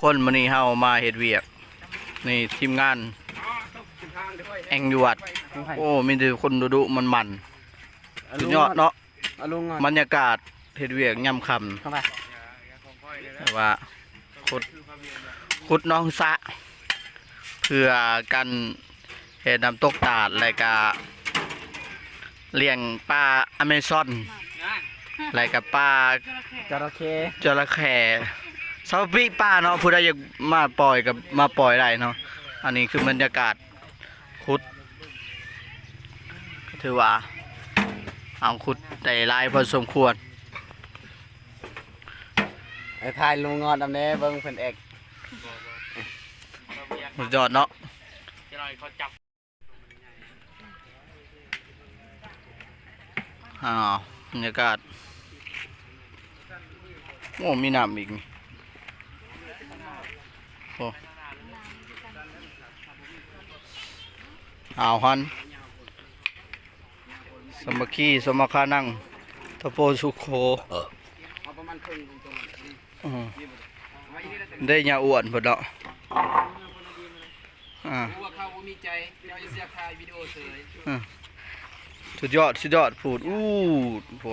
คนมื้อนี้เฮามาเฮ็ดเวียกนี่ทีมงานแองยวดโอ้มีแต่คนดุๆมันๆสุดยอดเนาะเอาลุงก่อนบรรยากาศเฮ็ดเวียกยามค่ำเข้าไปแต่ว่าขุดขุดหน้องสระเพื่อกันเฮ็ดน้ำตกตาดแล้วก็เลี้ยงปลาอเมซอนแล้วก็ปลาจระเข้จระเข้ ซาบิป้าเนาะผู้ใดอยากมาปล่อยกับมาปล่อยได้เนาะอันนี้คือบรรยากาศขุดก็ถือว่าเอาขุดได้หลายพอสมควรไอ้ทายลุงงอนดำเน่เบิ่งเพิ่นเอกสุดยอดเนาะอ้าวบรรยากาศโอ้มีน้ำอีกนี่ โอ้อาฮัน สมัคีสมคานังทโพสุโคเอาประมาณครึ่งตรงอืมได้ยาอ้วนพอดอ่าๆว่าเขาบ่ดอกจุดยอด สุดยอดพูดอู้โห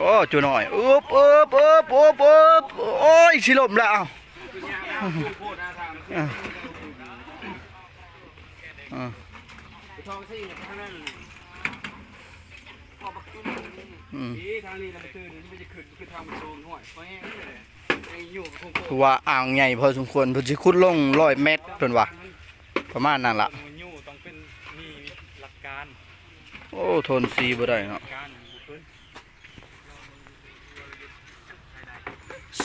โอ้จูหน่อยอุ๊บอุ๊บอุ๊บอุ๊บอุ๊บโอ้ยสิลมแล้วอะอะทองซี่ข้างนั้นพอบักตุ้นอืมนี่ทางนี้เราไปตื่นนี่มันจะขึ้นคือว่าอ่างใหญ่พอสมควรเพิ่นสิขุดลงร้อยเมตรเพิ่นว่าประมาณนั้นล่ะโอ้ทนสีบ่ได้เนาะ การบุคคล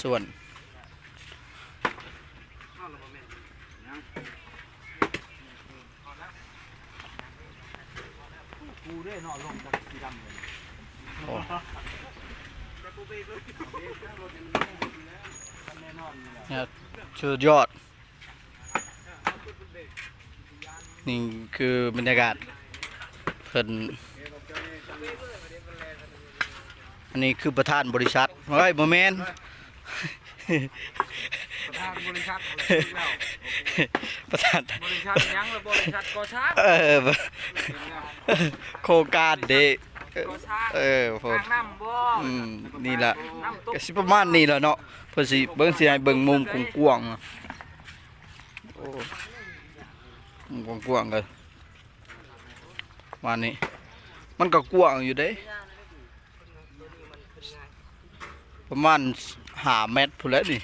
ส่วนกูได้เนาะลงจากสีดำเลยโอ้เนี่ยสุดยอด นี่คือบรรยากาศเพิ่นอันนี้คือประธานบริษัทเฮ้ยบ่แม่น ทางบริษัทประธานบริษัทยังหรือบริษัทก่อสร้างเออโครงการเด้เออก่อสร้างเออพอทางน้ำบ่อืมนี่ล่ะน้ำตกก็สิประมาณนี้แหล้วเนาะเพิ่นสิเบิ่งสิให้เบิ่งมุมกว้างๆอะโอ้มุมกว้างๆกันมานี่มันก็กว้างอยู่เด้ประมาณ 5เมตรพุ่นแหล้วนี่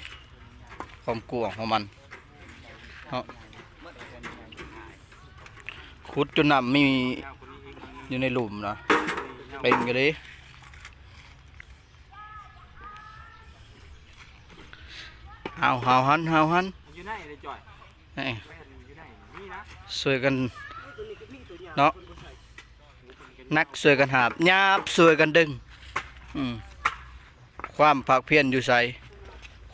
ความกว้างของมันเนาะขุดจนน้ำมีอยู่ในหลุมนะเป็นกันดิเอาเฮาหันเฮาหันอยู่ไหนเลยจ่อยนี่แม่นอยู่ไหนนี่นะช่วยกันเนาะนักช่วยกันหาบหยาบช่วยกันดึงอืม ความภาคเพียรอยู่ใส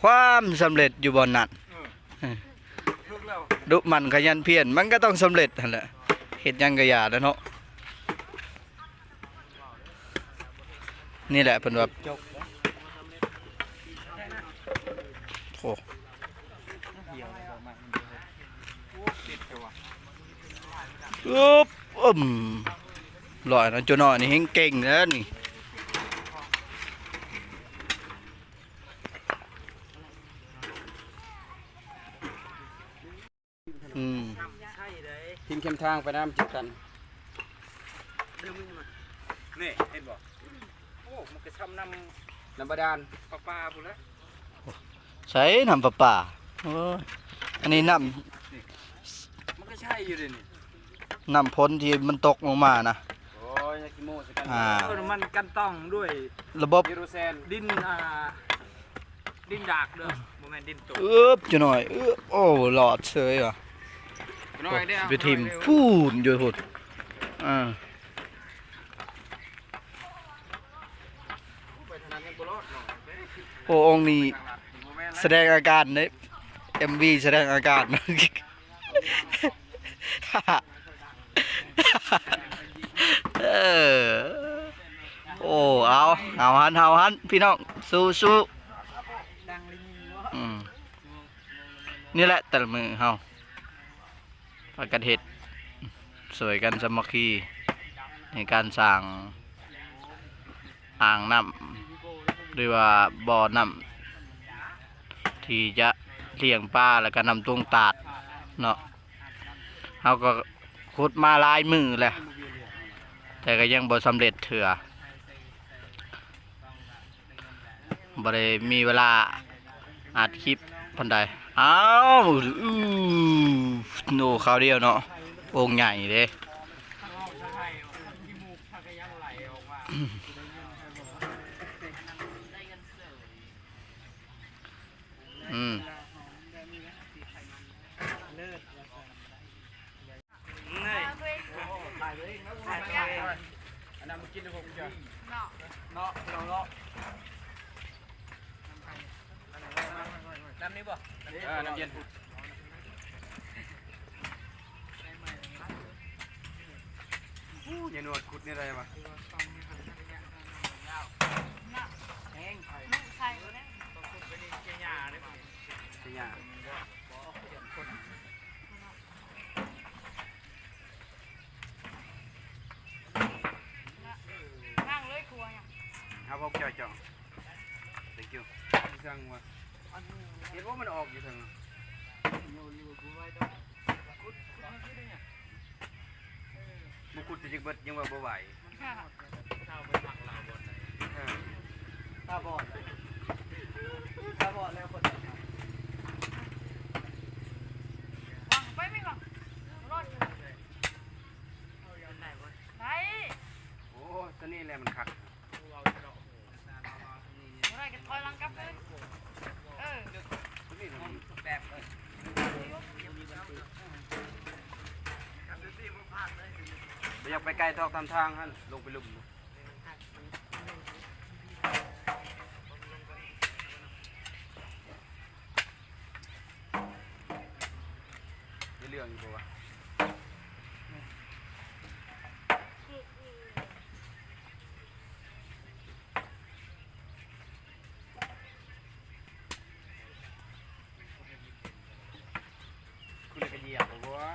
ความสำเร็จอยู่บนนั้นทุกแล้วดุมันขยันเพียรมันก็ต้องสำเร็จนั่นแหละเห็ดยังกระยาแล้วเนาะนี่แหละเป็นแบบโอ้เหี่ยวเลยบอกมาโอ้ติดจังวะอึ๊บอึมลอยนะจุนอยนี่เฮงเก่งแล้วนี่อืม ใช่เลย ทีมเข้มทางไปน้ำจิบกันดึงมือมานี่เห็นบ่โอ้ มันก็ช้ำน้น้ำบาดาลำปลาปลาพุ่นแล้วใส่น้ำปลาป่าโอ้ยอันนี้น้มันก็ใช่อยู่เลยนี่ำน้ำพ้นที่มันตกลงมานะโอ้ยยากิโมสกันอ่าเออมันกันต้องด้วยระบบยูโรแซนดินอ่าดินดากเด้อโมเมนดินตกอึ๊บจุน้อยอึ๊บโอ้หลอดเฉยว่ะน้อยเด้อ ไปทีมพูนอยู่หุ่นอ่าไปทางนั้นยังบ่รอดโอ้องนี้แสดงอาการเนย MV แสดงอาการเออโอ้เอาเอาหันเอาหันพี่น้องสู้สู้นี่แหละแต่ละมือเฮา พากันเฮ็ดสวยกันสมัคคีในการสร้างอ่างน้ำหรือว่าบ่อน้ำที่จะเลี้ยงปลาแล้วก็นำตวงตาดเนาะเฮาก็ขุดมาลายมือแหละแต่ก็ยังบ่สำเร็จเถื่อบ่ได้มีเวลาอัดคลิปพันใด อ้าวอู้โนคราวเดียวเนาะองค์ใหญ่เด้อืมอันนั้นมากินให้ผมจ้ะเนาะเนาะเนาะ น้ำนี้บ่เออน้ำเย็นอู้ยายนวดขุดนี่อะไรมาใช่เลยเสียนั่งเลยครัวเนี่ย เอาพวกเจ้าเจ้า thank you ที่สั่งมา เห็นว่ามันออกอยู่ทางมุกุดจะจิกเบิดยังว่าบ่ไหวเออตาบอดตาบอดแล้วคน วางไปไม่ก่อนรอดอยู่ไหน โอ้ตอนนี้แหละมันคัก อะไรกันถอยหลังกลับเลยเออ ตอนนี้มันแบบเออบ่อยาก ไปไกลทอกตามทางฮั่นลงไปลุ่มได้เรื่องอยู่ปะวะ คุณเลยกระเหยียบบอกว่า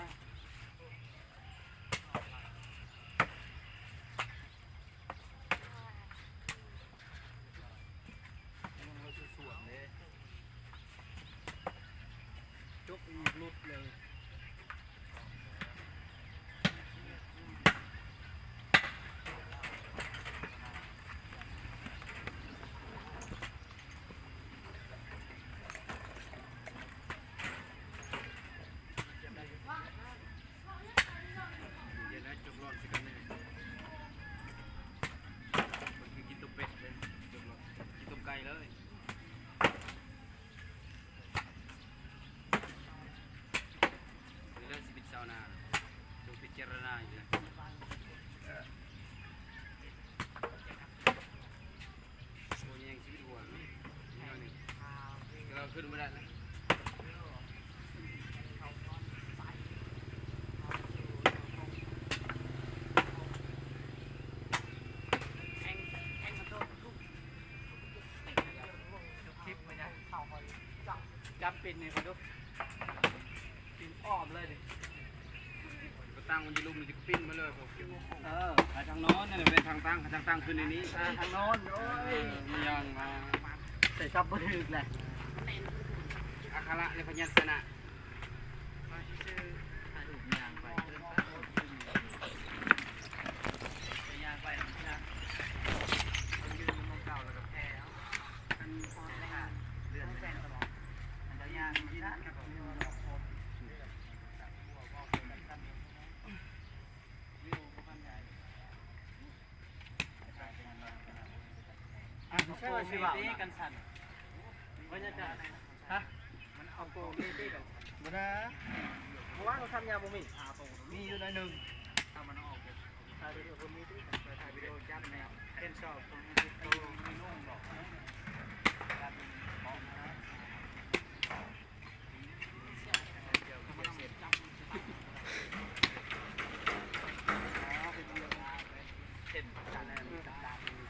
เดี๋ยวนะจบรอนสิกันเลยมันคือกินตุ๊เป็ดเลยจบรอนกินตุ๊ไก่เลยเรื่องสิบิตซาวนาจงพิจารณาอยู่นะโอ้ยยังชีวิตหัวนี่นี่เอาหนึ่งเราขึ้นไม่ได้นะ จับปิดนี่คนดูปิดอ้อมเลยดิก็ตั้งมันจะลุมมันจะปิ้นมาเลยผมเออไปทางโน้นนี่นแหละเป็นทางตั้งทางตั้งขึ้นในนี้ทางโน้นโอ้เอยอมียังมาแต่จับบ่ถึกแหละอัคระในพยัญชนะ ใช่ว่าสิว่ากันสั่นบรรยากาศฮะมันเอาโกมีตีกันบ่นะเพราะว่าเราทำยาบ่มีมีอยู่ในหนึ่งถ้ามันออกถ่ายวิดีโอมีตีกันถ่ายวิดีโอจับแนวเป็นชอบตรงนี้โตมีนุ่งบอก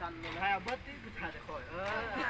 สั่นเลยให้เอาเบิดที่กูถ่ายจะคอยเออ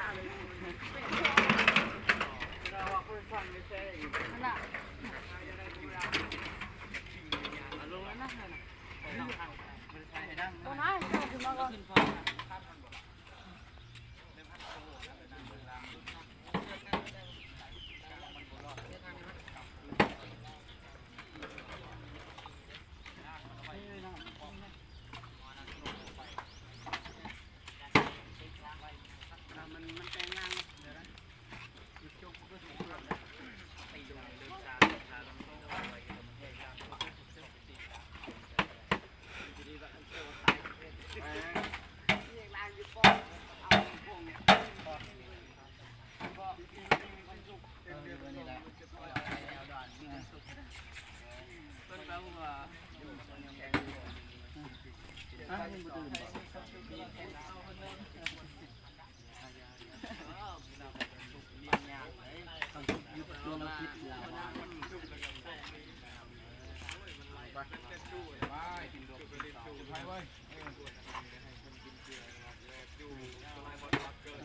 แ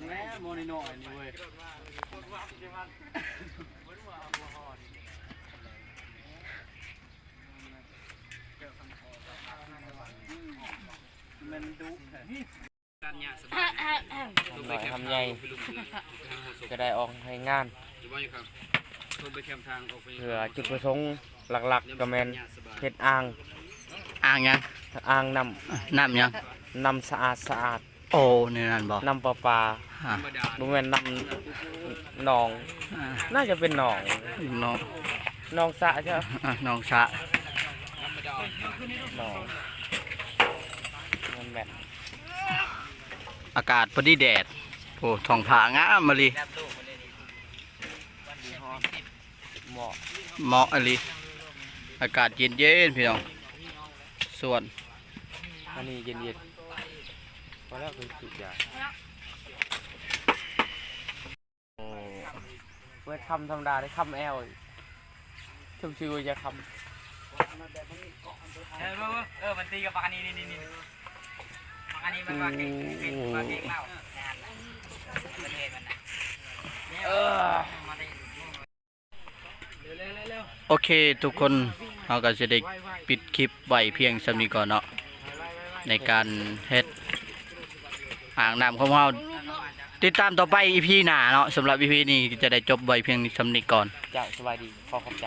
ม่โมนิโน่นี่เว้ย มันดุการยาสบายทำหน่อยทำใหญ่จะได้ออกให้งานอยู่บ้านครับโทรไปแคมทางออกไปเพื่อจุดประสงค์หลักๆก็แมนเฮ็ดอ่างอ่างยังอ่างนน้ำยังำนำสะอาดสะอาดโอ้นี่นั่นบอกนำประปาอะธรรมดาบ่แม่นนำหนองอะน่าจะเป็นหนองน้องหนองสะใช่ไหมอะน้องสะหนองมัน แม่นอากาศพอดีแดด โอ้ท้องผางามมาลีเหมาะเหมาะอะลีอากาศเย็นเย็นๆพี่น้อง ส่วนอันนี้เย็นๆพอแล้วคือสุดยาโอ้เพื่อคำธรรมดาได้คำแอลชมชื่อจะคำเออเออมันตีกับปากอันนี้นี่ โอเคทุกคนเราก็จะได้ปิดคลิปไว้เพียงสำนี้ก่อนเนาะในการเฮ็ดอ่างน้ำของเราติดตามต่อไปอีพีหน้าเนาะสำหรับอีพีนี้จะได้จบไว้เพียงสำนี้ก่อนเจ้าสบายดีขอขอบใจ